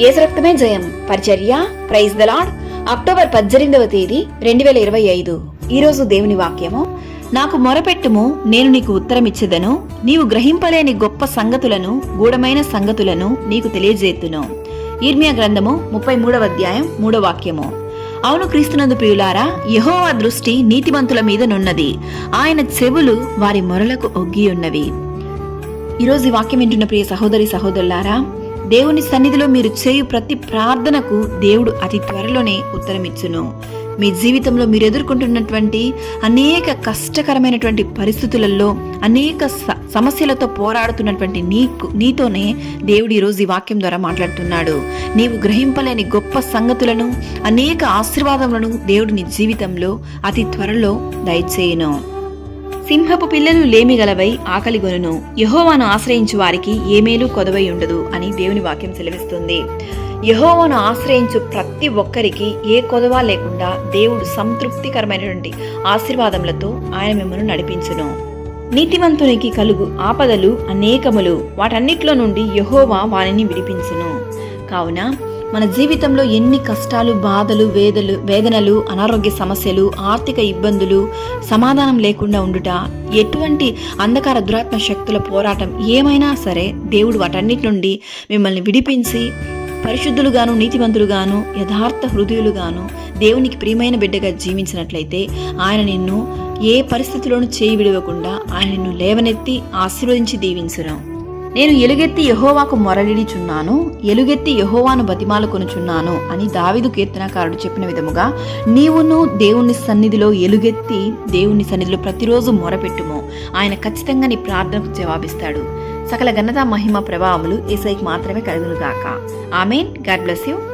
ఏసు రక్తమే జయం. పరిచర్య ప్రైజ్ ద లాడ్ అక్టోబర్ పద్దెనిమిదవ తేదీ రెండు వేల ఇరవై ఐదు. ఈరోజు దేవుని వాక్యము. నాకు మొరపెట్టుము నేను నీకు ఉత్తరమిచ్చేదను. నీవు గ్రహింపలేని గొప్ప సంగతులను గూఢమైన సంగతులను నీకు తెలియజేతును. ఈర్మియా గ్రంథము ముప్పై మూడవ అధ్యాయం మూడవ వాక్యము. అవును క్రీస్తునందు ప్రియులారా యహోవా దృష్టి నీతిమంతుల మీద నున్నది. ఆయన చెవులు వారి మొరలకు ఒగ్గి ఉన్నవి. ఈరోజు ఈ వాక్యం వింటున్న ప్రియ సహోదరి సహోదరులారా దేవుని సన్నిధిలో మీరు చేయు ప్రతి ప్రార్థనకు దేవుడు అతి త్వరలోనే ఉత్తరమిచ్చును. మీ జీవితంలో మీరు ఎదుర్కొంటున్నటువంటి అనేక కష్టకరమైనటువంటి పరిస్థితులలో అనేక స- సమస్యలతో పోరాడుతున్నటువంటి నీకు నీతోనే దేవుడు ఈరోజు ఈ వాక్యం ద్వారా మాట్లాడుతున్నాడు. నీవు గ్రహింపలేని గొప్ప సంగతులను అనేక ఆశీర్వాదములను దేవుడు నీ జీవితంలో అతి త్వరలో దయచేయును. సింహపు పిల్లలు లేమిగలవై ఆకలిగొనును యహోవాను ఆశ్రయించు వారికి ఏ మేలు కొదవై ఉండదు అని దేవుని వాక్యం సెలవిస్తుంది. యహోవాను ఆశ్రయించు ప్రతి ఒక్కరికి ఏ కొదవ లేకుండా దేవుడు సంతృప్తికరమైనటువంటి ఆశీర్వాదములతో ఆయన మిమ్మల్ని నడిపించును. నీతివంతునికి కలుగు ఆపదలు అనేకములు వాటన్నిటిలో నుండి యహోవా వారిని విడిపించును. కావున మన జీవితంలో ఎన్ని కష్టాలు బాధలు వేదలు వేదనలు అనారోగ్య సమస్యలు ఆర్థిక ఇబ్బందులు సమాధానం లేకుండా ఉండుట ఎటువంటి అంధకార దురాత్మ శక్తుల పోరాటం ఏమైనా సరే దేవుడు వాటన్నిటి నుండి మిమ్మల్ని విడిపించి పరిశుద్ధులుగాను నీతివంతులుగాను యథార్థ హృదయులుగాను దేవునికి ప్రియమైన బిడ్డగా జీవించినట్లయితే ఆయన నిన్ను ఏ పరిస్థితిలోనూ చేయి విడవకుండా ఆయన నిన్ను లేవనెత్తి ఆశీర్వదించి దీవించును. నేను ఎలుగెత్తి యహోవాకు మొరలిడిచున్నాను ఎలుగెత్తి యహోవాను బతిమాలుకొనుచున్నాను అని దావిదు కీర్తనకారుడు చెప్పిన విధముగా నీవును దేవుని సన్నిధిలో ఎలుగెత్తి దేవుని సన్నిధిలో ప్రతిరోజు మొరపెట్టుము. ఆయన ఖచ్చితంగా నీ ప్రార్థనకు జవాబిస్తాడు. సకల ఘనత మహిమ ప్రభావములు ఏసైకి మాత్రమే కలుగునుగాక. ఆమెన్. God bless you.